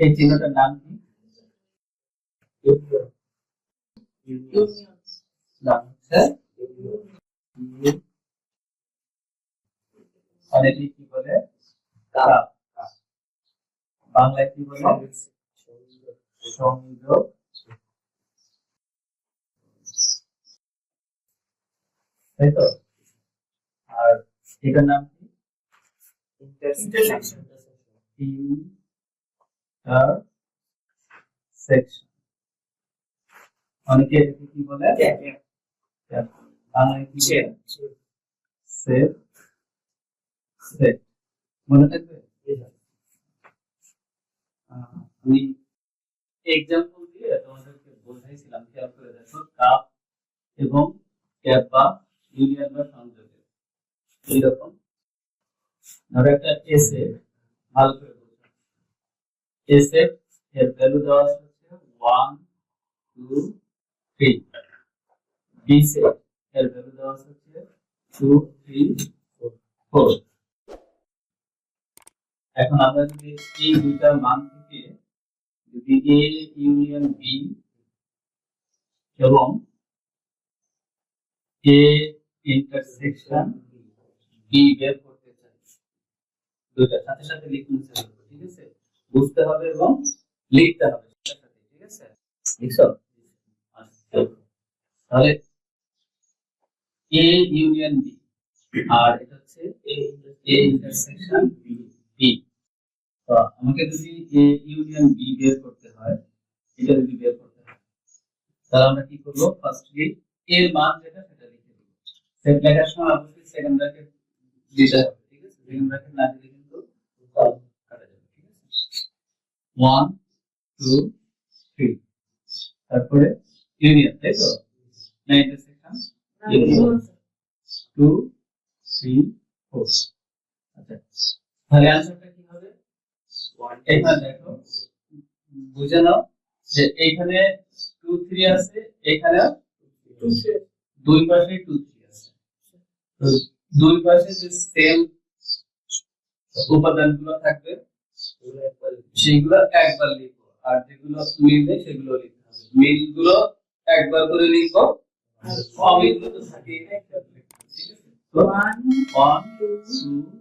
এই চিহ্নটার নাম কি? নাম হচ্ছে কি বলে? বাংলায় কি বলে? সংযোগ তাই তো? আর এটার নাম কি? Intersection. ইন্টারসেকশন অনেকে এটাকে কি বলে? বাংলায় কি সেট সেট মনে থাকবে? আমি এক্সাম্পল দিয়ে তোমাদেরকে বোঝাইছিলাম, খেয়াল করে দেখো কাপ এবং ক্যাপ বা ইউনিয়ন বা সংযোগের। এইরকম। ধরো একটা এসে ভালো করে এসে এর ভ্যালু দেওয়া আছে one two three B set এর ভ্যালু দেওয়া আছে টু থ্রি ফোর এখন আমরা যদি এই দুইটার মান থেকে যদি এ ইউনিয়ন বি এবং এ ইন্টারসেকশন বি বের করতে চাই, দুইটার সাথে সাথে হবে ঠিক আছে? বুঝতে হবে এবং লিখতে হবে। ঠিক আছে? লিখছো? তাহলে এ ইউনিয়ন বি আর এটা হচ্ছে এ ইন্টারসেকশন বি তো আমাকে যদি এ ইউনিয়ন বি বের করতে হয়, এটা যদি বের করতে হয়, তাহলে আমরা কি করব? ফার্স্টলি এর মান যেটা, সেটা লিখে দেবো। সেট লেখার সময় অবশ্যই সেকেন্ড ব্র্যাকেট দিতে হবে, ঠিক আছে? সেকেন্ড ব্র্যাকেট না দিলে কিন্তু ওয়ান টু থ্রি তারপরে ইউনিয়ন তাই তো? না ইন্টারসেকশন টু থ্রি ফোর আচ্ছা তাহলে অ্যান্সারটা কি হবে? এখানে দেখো। বুঝে নাও যে এইখানে টু থ্রি আছে এখানে দুই পাশে টু থ্রি আছে। দুই পাশে যে সেম উপাদানগুলো থাকবে সেগুলো একবার লিখব আর যেগুলো মিল নেই সেগুলো লিখতে হবে। মিলগুলো একবার করে লিখব অমিলগুলো তো থাকেই না একবার ওয়ান টু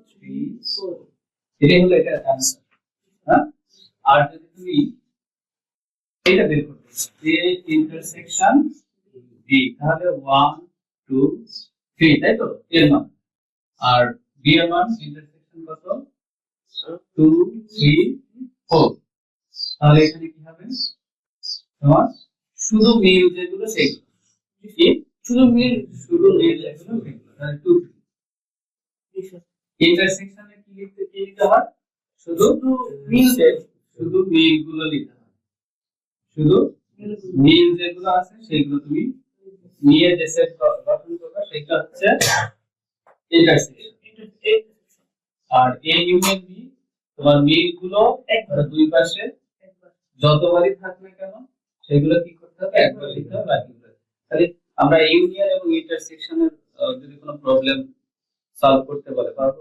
থ্রি ফোর এটাই হলো এটার অ্যান্সার হ্যাঁ? আর যদি তুমি এটা বের করতে এ ইন্টারসেকশন বি তাহলে ওয়ান টু থ্রি তাই তো? এর মান। আর বি এর মান ইন্টারসেকশন কত? টু থ্রি ফোর তাহলে এখানে কি হবে? তোমার শুধু মিল যেগুলো সেগুলো। শুধু মিল শুধু মিল যেগুলো সেগুলো। তাহলে টু ইন্টারসেকশনে কি লিখতে কি লিখতে হয়? শুধু মিল শুধু মিলগুলো লিখতে হয়। শুধু মিল যেগুলো আছে, সেগুলো তুমি নিয়ে যে সেট গঠন করবে, সেটা হচ্ছে ইন্টারসেকশন আর এ ইউনিয়ন বি তোমার মিলগুলো একবার। দুই পাশে যতবারই থাকবে কেন সেগুলো কি করতে হবে? একবার লিখতে হবে বাকিগুলো তাহলে আমরা ইউনিয়ন এবং ইন্টারসেকশনের যদি কোনো প্রবলেম সলভ করতে বলে পারব?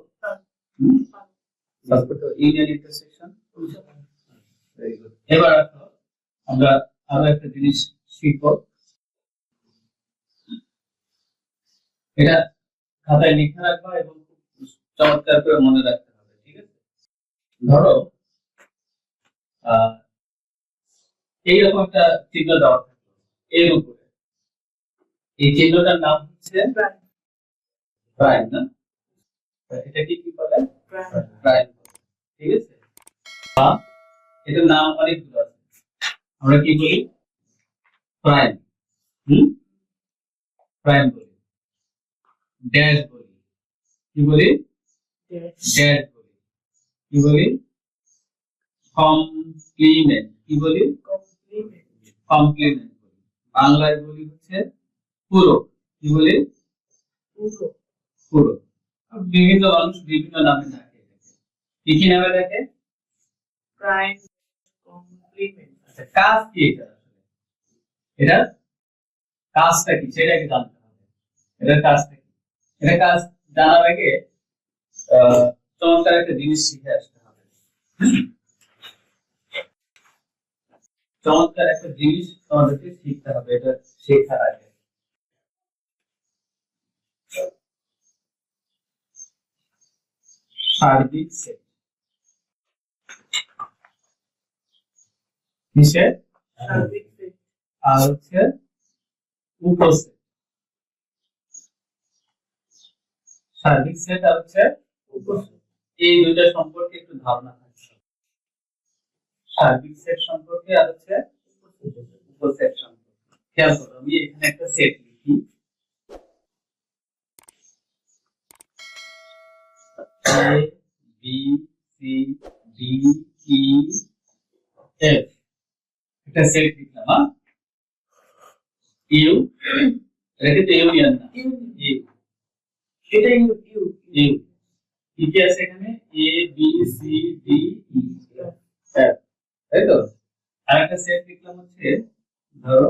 solve করতে ইউনিয়ন ইন্টারসেকশন এবার আমরা আরও একটা জিনিস শিখব। এটা খাতায় লিখে রাখবা এবং চমৎকার করে মনে রাখতে হবে, ঠিক আছে? ধরো এইরকম একটা চিহ্ন দেওয়া থাকল, এর উপরে। এই চিহ্নটার নাম হচ্ছে প্রাইম, না? কি বলে? প্রাইম। ঠিক আছে? বা, এটার নাম অনেকগুলো আছে। আমরা কি বলি? প্রাইম। হুম? প্রাইম বলি। ড্যাশ বলি। কি বলি? ড্যাশ বলি কি বলি? কমপ্লিমেন্ট কি বলি? কমপ্লিমেন্ট বলি বাংলায় বলি হচ্ছে পুরো। কি বলি? পুরো। বিভিন্ন মানুষ বিভিন্ন নামে ডাকে কি কি নামে ডাকে? আচ্ছা কাজ কি এটা এটা কাজটা কি? সেটাকে জানতে হবে। এটার কাজটা কি? এটা কাজ জানার আগে চমৎকার একটা জিনিস শিখে আসতে হবে চমৎকার একটা জিনিস তোমাদেরকে শিখতে হবে এটা শেখার আগে সার্বিক সেট কিসের আর হচ্ছে উপসেট সার্বিক সেট আর হচ্ছে উপসেট এই দুইটা সম্পর্কে একটু ধারণা হবে সার্বিক সেট সম্পর্কে আর হচ্ছে উপসেট সম্পর্কে। খেয়াল করো আমি এখানে একটা সেট লিখি। B C D E F একটা সেট লিখলাম হ্যাঁ? ইউ এটা তো ইউনিয়ন না। ইউ এটা ইউ ইউ ইউ কি কি আছে এখানে? A B C D E তাই তো? আর একটা সেট লিখলাম হচ্ছে, ধরো,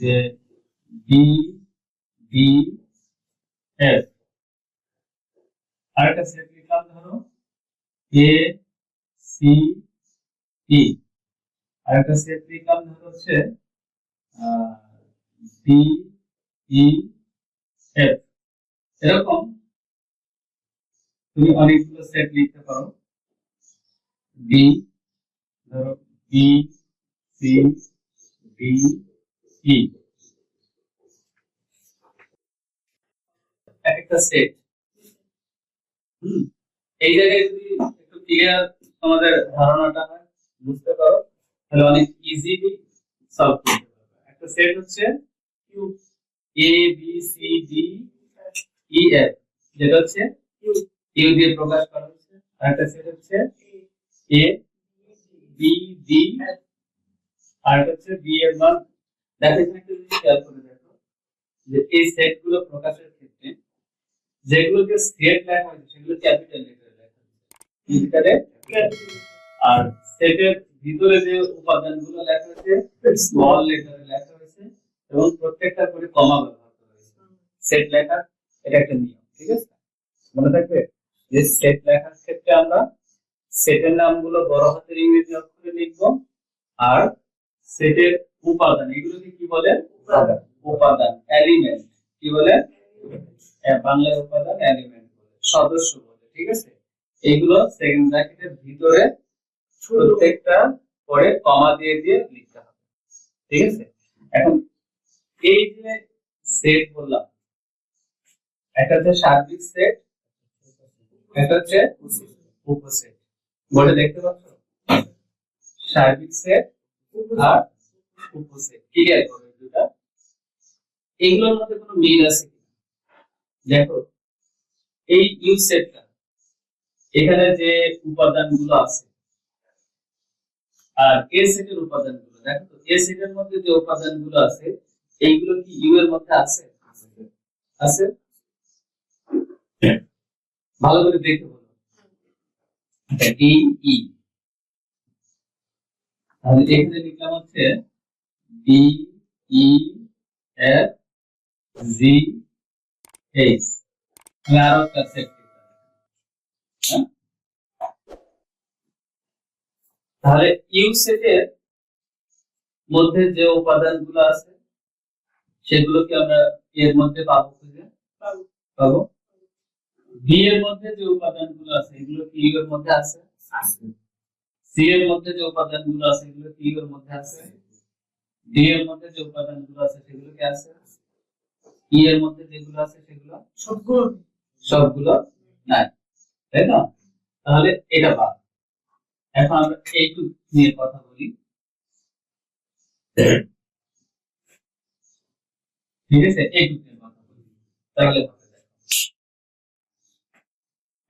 যে বি ডি এফ আর একটা সেট লিখলাম ধরো এ সি ই আর একটা সেট লিখলাম ধরো হচ্ছে বি ই এফ এরকম তুমি অনেকগুলো সেট লিখতে পারো। বি ধরো বি সি ডি ই একটা সেট এই জায়গায় যদি একটু ক্লিয়ার তোমাদের ধারণাটা হয়, বুঝতে পারো, তাহলে অনেক ইজিলি সলভ করতে পারবে। একটা সেট হচ্ছে U A B C D E F যেটা হচ্ছে ইউ ইউ দিয়ে প্রকাশ করা হচ্ছে আর একটা সেট হচ্ছে এ বি ডি আর হচ্ছে বি এর মান। দেখো, এখানে একটা খেয়াল করে দেখো, যে এই সেটগুলো প্রকাশের ক্ষেত্রে যেগুলোকে সেট লেখা হয়েছে, সেগুলো ক্যাপিটাল লেটারে লেখা হয়েছে। আর সেটের ভিতরে যে উপাদানগুলো লেখা হয়েছে স্মল লেটারে লেখা হয়েছে এবং প্রত্যেকটা করে কমা ব্যবহার করা হয়েছে। সেট লেখা এটা একটা নিয়ম, ঠিক আছে? মনে থাকবে? যে সেট লেখার ক্ষেত্রে আমরা সেটের নামগুলো বড় হাতের ইংরেজি অক্ষরে লিখব আর সেটের উপাদান এগুলোকে কি বলে? উপাদান। এলিমেন্ট কি বলে? আহ, বাংলায় উপাদান এলিমেন্ট বলে সদস্য বলে ঠিক আছে? এইগুলো সেকেন্ড ব্র্যাকেটের ভিতরে প্রত্যেকটা পরে কমা দিয়ে দিয়ে লিখতে হবে ঠিক আছে? এখন এই যে সেট বললাম একটা হচ্ছে সার্বিক সেট একটা হচ্ছে সেট আর এখানে যে উপাদানগুলো আছে, আর এ সেটের উপাদানগুলো, দেখো তো এ সেটের মধ্যে যে উপাদানগুলো আছে, এইগুলো কি ইউ এর মধ্যে আছে? আছে। ভালো করে দেখে বলো। ডি ই তাহলে এখানে লিখলাম হচ্ছে D E F G H আমি আরও একটা সেট হ্যাঁ? তাহলে ইউ সেটের মধ্যে যে উপাদানগুলো আছে, সেগুলোকে আমরা এর মধ্যে পাবো খুঁজে? পাবো। বি এর মধ্যে যে উপাদানগুলো আছে এগুলো কি এর মধ্যে আছে? আছে। সি এর মধ্যে যে উপাদানগুলো আছে এগুলো কি এর মধ্যে আছে? ডি এর মধ্যে যে উপাদানগুলো আছে সেগুলো কি আছে? ই এর মধ্যে যেগুলো আছে সেগুলো? সবগুলো। সবগুলো নাই। তাই না? তাহলে এটা বাদ এখন আমরা এইটুক নিয়ে কথা বলি। ঠিক আছে? এইটুক নিয়ে কথা বলি। তাহলে।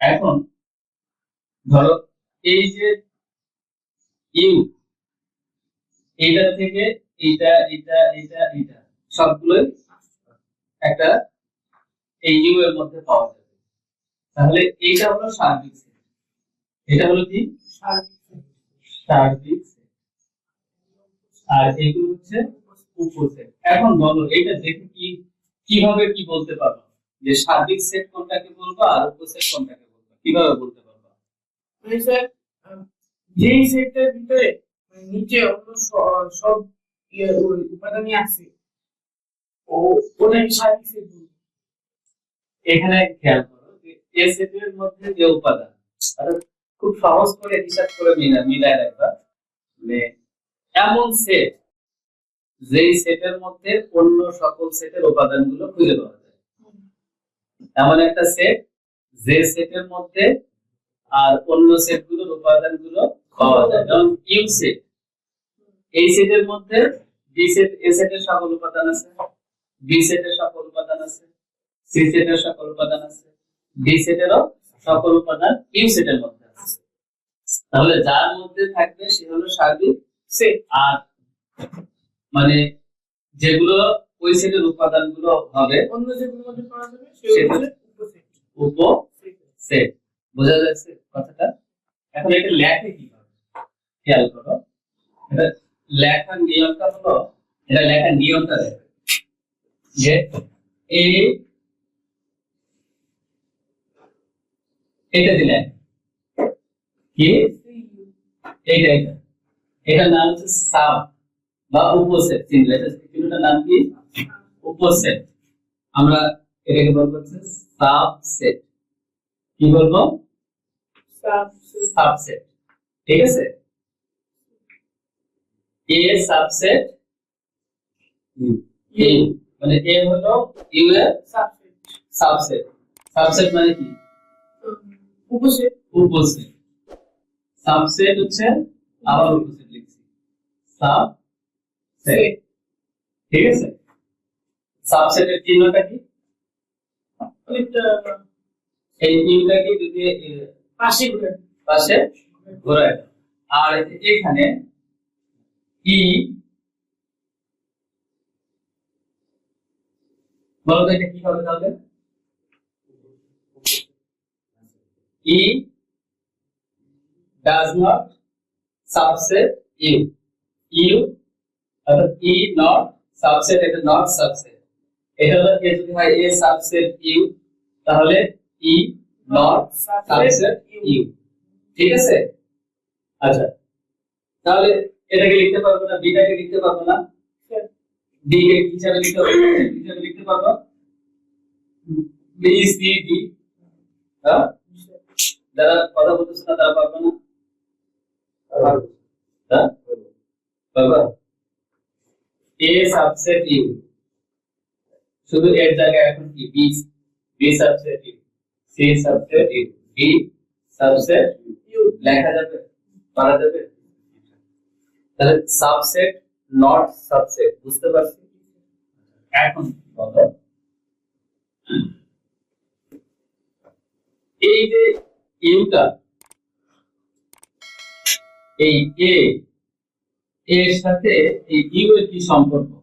এখন ধরো এই যে ইউ এটা থেকে এটা এটা এটা এটা সবগুলোই একটা এই ইউ এর মধ্যে পাওয়া যাবে। তাহলে এইটা হলো সার্বিক এটা হলো কি? সার্বিক আর এগুলো হচ্ছে উপসেট এখন বলো এটা দেখে কি, কীভাবে কি বলতে পারব যে সার্বিক সেট কোনটাকে বলব আর উপসেট কোনটাকে কীভাবে বলতে পারব? মানে স্যার যেই সেটটার ভিতরে মানে নিচে অন্য সব ইয়ে উপাদানই আছে ও ওটা আমি সেট এখানে খেয়াল করো যে এ সেটের মধ্যে যে উপাদান অর্থাৎ খুব সহজ করে হিসাব করে মিলা মিলায় রাখবা। মানে এমন সেট যেই সেটের মধ্যে অন্য সকল সেটের উপাদানগুলো খুঁজে পাওয়া যায়। এমন একটা সেট যে সেটের মধ্যে আর অন্য সেটগুলোর উপাদানগুলো পাওয়া যায় যেমন ইউ সেট এই সেটের মধ্যে বি সেট এ সেটের সকল উপাদান আছে বি সেটের সকল উপাদান আছে সি সেটের সকল উপাদান আছে ডি সেটেরও সকল উপাদান ইউ সেটের মধ্যে আছে। তাহলে যার মধ্যে থাকবে সে হলো সার্বিক সেট আর মানে যেগুলো ওই সেটের উপাদানগুলো হবে অন্য যেগুলোর মধ্যে পাওয়া যাবে সেগুলো উপ সেট। বোঝা যাচ্ছে কথাটা? এখন এটা লেখে কীভাবে খেয়াল করো। এটা লেখার নিয়মটা হলো, এটা লেখার নিয়মটা দেখো। যে এ এটা দিলেন কি? এইটা এটা এটার নাম হচ্ছে সাব বা উপসেট। চিনলে চিহ্নটার নাম কি? উপসেট। আমরা এটাকে বলব হচ্ছে? সাবসেট কি বলব? সাবসেট ঠিক আছে? এ সাবসেট এ মানে এ হলো ইউ এর সাবসেট সাবসেট সাবসেট মানে কি? উপসেট। উপসেট। সাবসেট হচ্ছে আবার উপসেট লিখছি। সাবসেট ঠিক আছে? সাবসেটের চিহ্নটা কি? আর এখানে ই, বলো এটা কি হবে তাহলে? E does not subset U U অর্থাৎ ই নট সাবসেট এটা নট সাবসেট এটা হলো যদি হয়, এ সাবসেট ইউ তাহলে ই নট সাবসেট ইউ ঠিক আছে? আচ্ছা তাহলে এটাকে লিখতে পারব না বিটাকে লিখতে পারব না। ডি কে কি হিসাবে লিখতে পারব কি হিসাবে লিখতে পারব। বি সি ডি হ্যাঁ? যারা কথা বলতেছে না তারা পারবে না। হ্যাঁ? পারবা? এ সাবসেট ইউ শুধু এর জায়গায় এখন কি? বি বুঝতে পারছি? এখন এই যে এই এ এর সাথে এই ইউ এর কি সম্পর্ক?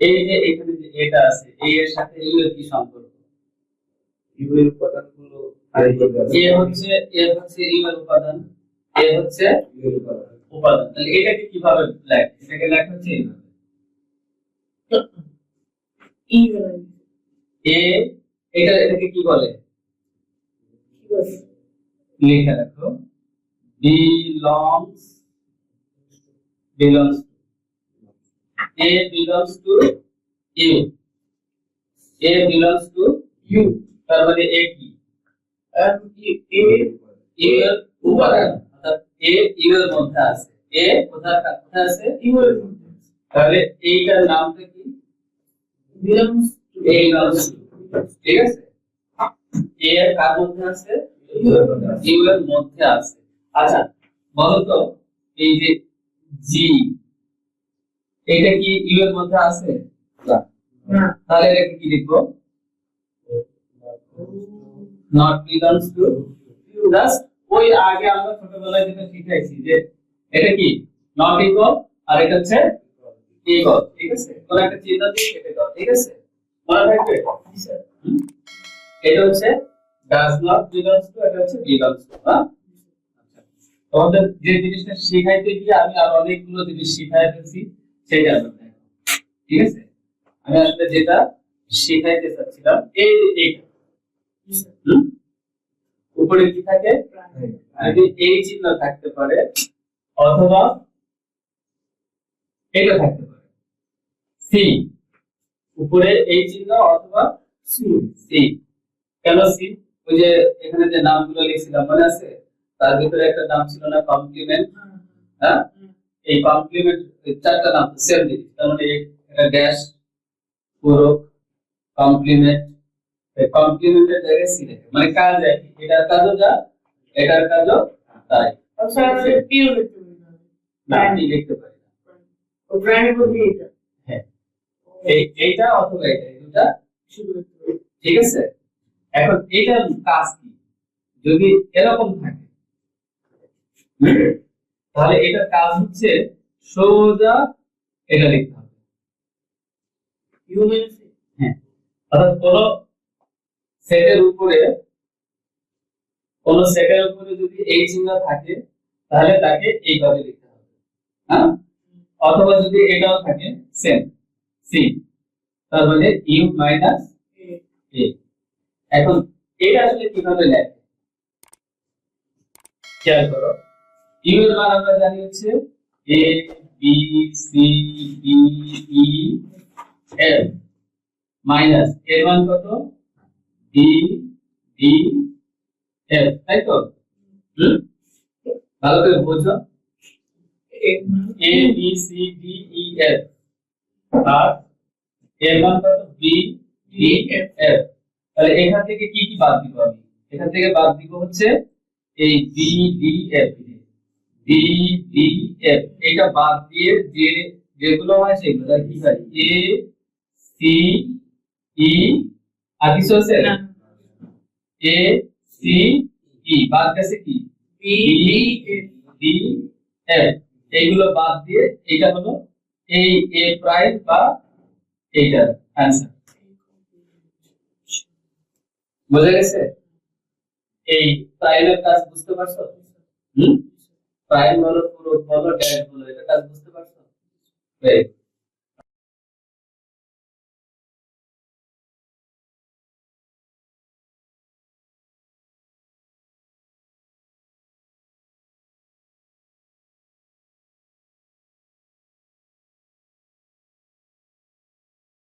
এই যে এখানে যে এটা আছে এই এর সাথে ইউ এর কি সম্পর্ক? ইউএর উপাদানগুলো এ হচ্ছে এ হচ্ছে ইউ এর উপাদান এ হচ্ছে ইউএর উপাদান। উপাদান। তাহলে এটাকে কীভাবে লেখ? এটাকে লেখা হচ্ছে এইভাবে। এ এটা এটাকে কি বলে? কি বলে? লিখে রাখো। belongs belongs to a belongs to you a belongs to you তার মানে a কি আর ই এ a এর উপাদান অর্থাৎ a ইউ এর মধ্যে আছে। A কোথায় কোথায় আছে? ইউ এর মধ্যে তাহলে এইটার নামটা কি? Belongs to a belongs to ঠিক আছে? A এর কার মধ্যে আছে? ইউ এর মধ্যে আছে। আচ্ছা বলো তো এই যে জি এটা কি ইউ এর মধ্যে আছে? না। না। তাহলে এটাকে কি লিখব? নট বিলংস টু জাস্ট ওই আগে আমরা ছোটবেলায় যেটা শিখাইছি যে এটা কি? নট ইকুয়াল আর এটা হচ্ছে ইকুয়াল ঠিক আছে? কোন একটা চিহ্ন দিয়ে কেটে দাও ঠিক আছে? মনে হুম? এটা হচ্ছে ডাজ নট বিলংস টু এটা হচ্ছে বিলংস টু হ্যাঁ আচ্ছা। তোমাদের যে জিনিসটা শিখাইতে গিয়ে আমি আর অনেকগুলো জিনিস শিখাই ফেলছি সেটা ঠিক আছে? আমি আসলে যেটা শিখাইতে চাচ্ছিলাম এই এইটা। উপরে কি থাকে? যদি এই চিহ্ন থাকতে পারে অথবা এটা থাকতে পারে। সি। উপরে এই চিহ্ন অথবা সি। সি। কেন সি? ওই যে এখানে যে নামগুলো লিখছিলাম মনে আছে? তার ভিতরে একটা নাম ছিল না কমপ্লিমেন্ট। হ্যাঁ। এই কমপ্লিমেন্ট চারটা নাম সেম জিনিস। তার মানে এটা ড্যাশ পূরক কমপ্লিমেন্ট কমপ্লিমেন্টের জায়গায় সি লেখে মানে কাজ একই এটার কাজও যা এটার কাজও তাই। আচ্ছা না আমি লিখতে পারি না। হ্যাঁ। এই এইটা অথবা এটা দুটা। ঠিক আছে? এখন এটার কাজ কি? যদি এরকম থাকে তাহলে এটার কাজ হচ্ছে সোজা এটা লিখতে হবে। হিউম্যান হ্যাঁ। অর্থাৎ কোন সেটের উপরে, কোন সেটের উপরে যদি এই চিহ্ন থাকে, তাহলে তাকে এইভাবে লিখতে হবে। হ্যাঁ? অথবা যদি এটাও থাকে সেম সি তার মানে ইউ মাইনাস এ এখন এটা আসলে কীভাবে লেখে? খেয়াল করো। ইউ এর আমরা জানি হচ্ছে A B C D E F minus এর মান কত? ডি ডি এফ তাই তো? ভালো করে বোঝো। A B C D E F আর এর মান কত? বি ডি এফ এফ তাহলে এখান থেকে কি কি বাদ দিব আমি? এখান থেকে বাদ দিব হচ্ছে এই B D F B D F এটা বাদ দিয়ে যে যেগুলো হয় সেগুলো কি হয়? এ সি ই আর কিছু আছে? না। এ সি ই বাদ গেছে কি? বি ডি এফ এইগুলো বাদ দিয়ে এটা হলো এই এ প্রাইম বা এইটার অ্যান্সার বোঝা গেছে? এই প্রাইমের কাজ বুঝতে পারছ? হুম? প্রাইম বলো পুরো বলো ড্যাশ বলো এটা কাজ বুঝতে পারছ.